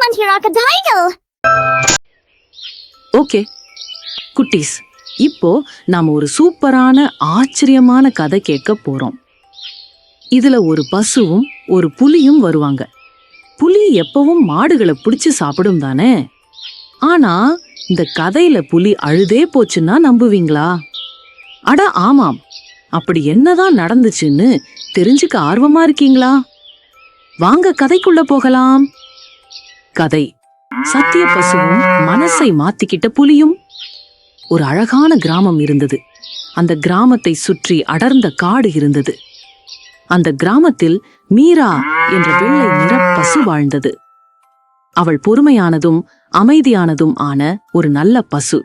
want your crocodile. Okay குட்டீஸ் இப்போ நாம ஒரு சூப்பரான ஆச்சரியமான கதை கேட்க போறோம். இதுல ஒரு பசுவும் ஒரு புலியும் வருவாங்க. புலி எப்பவும் மாடுகளை பிடிச்சு சாப்பிடும் தானே? ஆனா இந்த கதையில புலி அழுதே போச்சுன்னா நம்புவீங்களா? அட ஆமாம். அப்படி என்னதான் நடந்துச்சுன்னு தெரிஞ்சுக்க ஆர்வமா இருக்கீங்களா? வாங்க கதைக்குள்ள போகலாம். கதை. சத்திய பசுவும் மனசை மாத்திக்கிட்ட புலியும் ஒரு அழகான கிராமம் இருந்தது. அந்த கிராமத்தை சுற்றி அடர்ந்த காடு இருந்தது. அந்த கிராமத்தில் மீரா என்ற வெள்ளை நிற பசு வாழ்ந்தது. அவள் பொறுமையானதும் அமைதியானதும் ஆன ஒரு நல்ல பசு.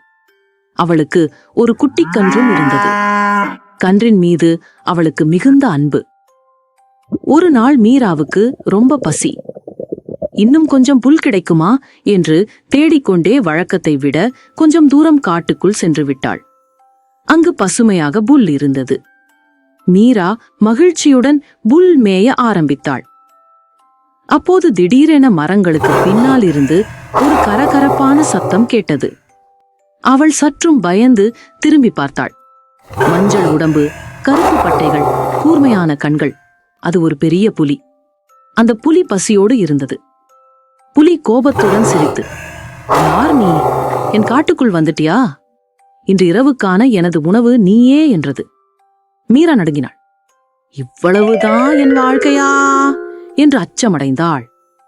அவளுக்கு ஒரு குட்டி கன்றும் இருந்தது. கன்றின் மீது அவளுக்கு மிகுந்த அன்பு. ஒரு நாள் மீராவுக்கு ரொம்ப பசி. இன்னும் கொஞ்சம் புல் கிடைக்குமா? என்று தேடிக்கொண்டே வழக்கத்தை விட கொஞ்சம் தூரம் காட்டுக்குள் சென்று விட்டாள். அங்கு பசுமையாக புல் இருந்தது. மீரா மகிழ்ச்சியுடன் புல் மேய ஆரம்பித்தாள். அப்போது திடீரென மரங்களுக்கு பின்னால் இருந்து ஒரு கரகரப்பான சத்தம் கேட்டது. அவள் சற்றும் பயந்து திரும்பி பார்த்தாள். மஞ்சள் உடம்பு கருப்பு பட்டைகள் கூர்மையான கண்கள் அது ஒரு பெரிய புலி. அந்த புலி பசியோடு இருந்தது. புலி கோபத்துடன் சிரித்து யார் நீ என் காட்டுக்குள் வந்துட்டியா? இன்று இரவுக்கான எனது உணவு நீயே என்றது. மீரா நடுங்கினாள். இவ்வளவுதான் என் வாழ்க்கையா? என்று அச்சமடைந்தாள்.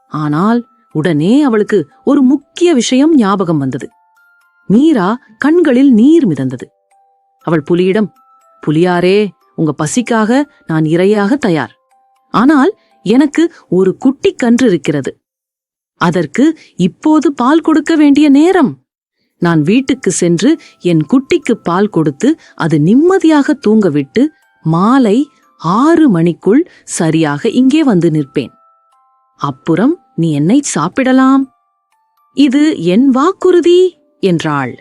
ஆனால் உடனே அவளுக்கு ஒரு முக்கிய விஷயம் ஞாபகம் வந்தது. மீரா கண்களில் நீர் மிதந்தது. அவள் புலியிடம் புலியாரே உங்க பசிக்காக நான் இரையாக தயார். ஆனால் எனக்கு ஒரு குட்டி கன்று இருக்கிறது. அதற்கு இப்போது பால் கொடுக்க வேண்டிய நேரம். நான் வீட்டுக்கு சென்று என் குட்டிக்கு பால் கொடுத்து அது நிம்மதியாக தூங்கவிட்டு மாலை ஆறு மணிக்குள் சரியாக இங்கே வந்து நிற்பேன். அப்புறம் நீ என்னை சாப்பிடலாம். இது என் வாக்குறுதி என்றாள்.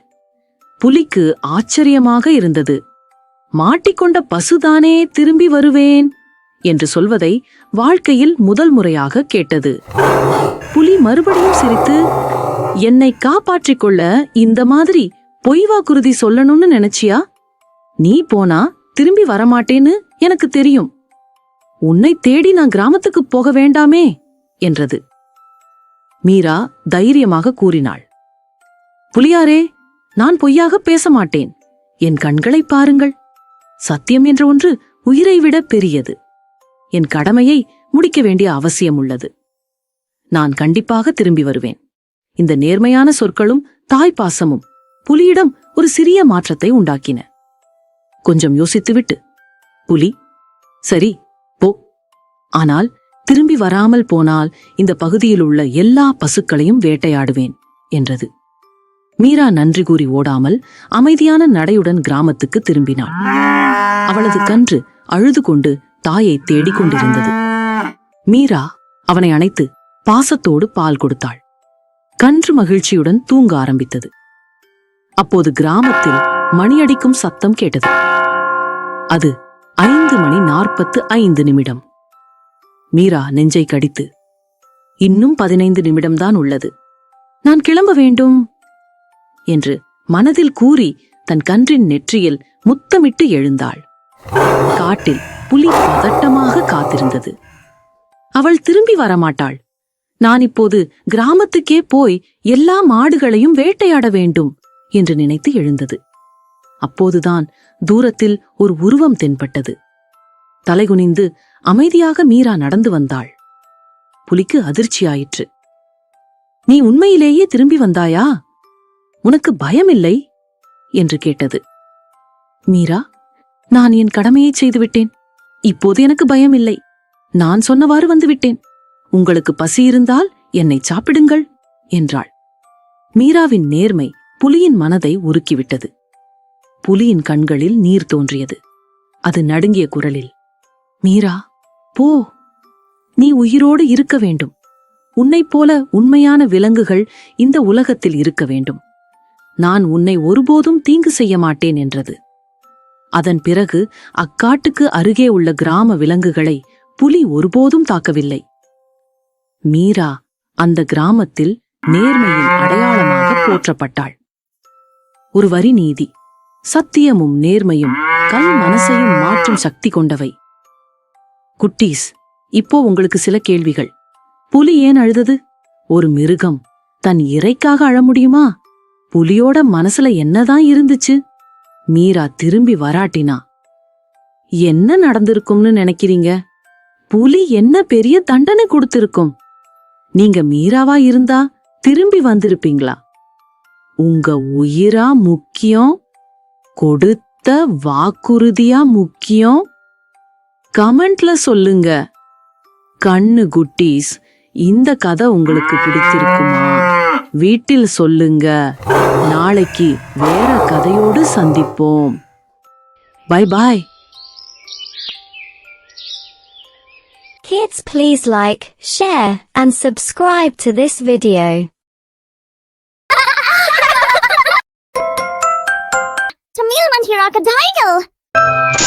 புலிக்கு ஆச்சரியமாக இருந்தது. மாட்டிக்கொண்ட பசுதானே திரும்பி வருவேன். என்று சொல்வதை வாழ்க்கையில் முதல் முறையாக கேட்டது. புலி மறுபடியும் சிரித்து என்னை காப்பாற்றிக் கொள்ள இந்த மாதிரி பொய் வாக்குறுதி சொல்லணும்னு நினைச்சியா? நீ போனா திரும்பி வரமாட்டேன்னு எனக்கு தெரியும். உன்னை தேடி நான் கிராமத்துக்கு போக வேண்டாமே என்றது. மீரா தைரியமாக கூறினாள். புலியாரே நான் பொய்யாக பேச மாட்டேன் என் கண்களை பாருங்கள். சத்தியம் என்ற ஒன்று உயிரை விட பெரியது. என் கடமையை முடிக்க வேண்டிய அவசியம் உள்ளது நான் கண்டிப்பாக திரும்பி வருவேன். இந்த நேர்மையான சொற்களும் தாய்ப்பாசமும் புலியிடம் ஒரு சிறிய மாற்றத்தை உண்டாக்கின. கொஞ்சம் யோசித்துவிட்டு புலி சரி போ. ஆனால் திரும்பி வராமல் போனால் இந்த பகுதியில் உள்ள எல்லா பசுக்களையும் வேட்டையாடுவேன் என்றது. மீரா நன்றி கூறி ஓடாமல் அமைதியான நடையுடன் கிராமத்துக்கு திரும்பினாள். அவளது கன்று அழுது கொண்டு தாயை தேடிக் கொண்டிருந்தது மீரா அவனை அணைத்து பாசத்தோடு பால் கொடுத்தாள். கன்று மகிழ்ச்சியுடன் தூங்க ஆரம்பித்தது. அப்போது கிராமத்தில் மணியடிக்கும் சத்தம் கேட்டது. அது ஐந்து மணி நாற்பத்து ஐந்து நிமிடம். மீரா நெஞ்சை கடித்து இன்னும் பதினைந்து நிமிடம்தான் உள்ளது. நான் கிளம்ப வேண்டும் என்று மனதில் கூறி தன் கன்றின் நெற்றியில் முத்தமிட்டு எழுந்தாள். காட்டில் புலி பதட்டமாக காத்திருந்தது. அவள் திரும்பி வரமாட்டாள். நான் இப்போது கிராமத்துக்கே போய் எல்லா மாடுகளையும் வேட்டையாட வேண்டும் என்று நினைத்து எழுந்தது. அப்போதுதான் தூரத்தில் ஒரு உருவம் தென்பட்டது. தலைகுனிந்து அமைதியாக மீரா நடந்து வந்தாள். புலிக்கு அதிர்ச்சியாயிற்று. நீ உண்மையிலேயே திரும்பி வந்தாயா? உனக்கு பயமில்லை? என்று கேட்டது. மீரா நான் என் கடமையை செய்துவிட்டேன். இப்போது எனக்கு பயம் இல்லை. நான் சொன்னவாறு வந்துவிட்டேன். உங்களுக்கு பசி இருந்தால் என்னை சாப்பிடுங்கள் என்றாள். மீராவின் நேர்மை புலியின் மனதை உருக்கிவிட்டது. புலியின் கண்களில் நீர் தோன்றியது. அது நடுங்கிய குரலில் மீரா போ. நீ உயிரோடு இருக்க வேண்டும். உன்னைப் போல உண்மையான விலங்குகள் இந்த உலகத்தில் இருக்க வேண்டும். நான் உன்னை ஒருபோதும் தீங்கு செய்ய மாட்டேன் என்றது. அதன் பிறகு அக்காட்டுக்கு அருகே உள்ள கிராம விலங்குகளை புலி ஒருபோதும் தாக்கவில்லை. மீரா அந்த கிராமத்தில் நேர்மையின் அடையாளமாக போற்றப்பட்டாள். ஒரு வரி நீதி சத்தியமும் நேர்மையும் கல் மனசையும் மாற்றும் சக்தி கொண்டவை. குட்டீஸ் இப்போ உங்களுக்கு சில கேள்விகள். புலி ஏன் அழுதது? ஒரு மிருகம் தன் இறைக்காக அழ முடியுமா? புலியோட மனசுல என்னதான் இருந்துச்சு? மீரா திரும்பி வராட்டினா. என்ன நடந்திருக்கும்னு நினைக்கிறீங்க? புலி என்ன பெரிய தண்டனை கொடுத்திருக்கும்? நீங்க மீராவா இருந்தா திரும்பி வந்திருப்பீங்களா? உங்க உயிரா முக்கியம்? கொடுத்த வாக்குறுதியா முக்கியம்? கமெண்ட்ல சொல்லுங்க. கண்ணு குட்டீஸ் இந்த கதை உங்களுக்கு பிடித்திருக்குமா? வீட்டில் சொல்லுங்க. நாளைக்கு வேற கதையோடு சந்திப்போம் bye bye Kids please like, share and subscribe to this video. Tamil Mantiraka Tiger!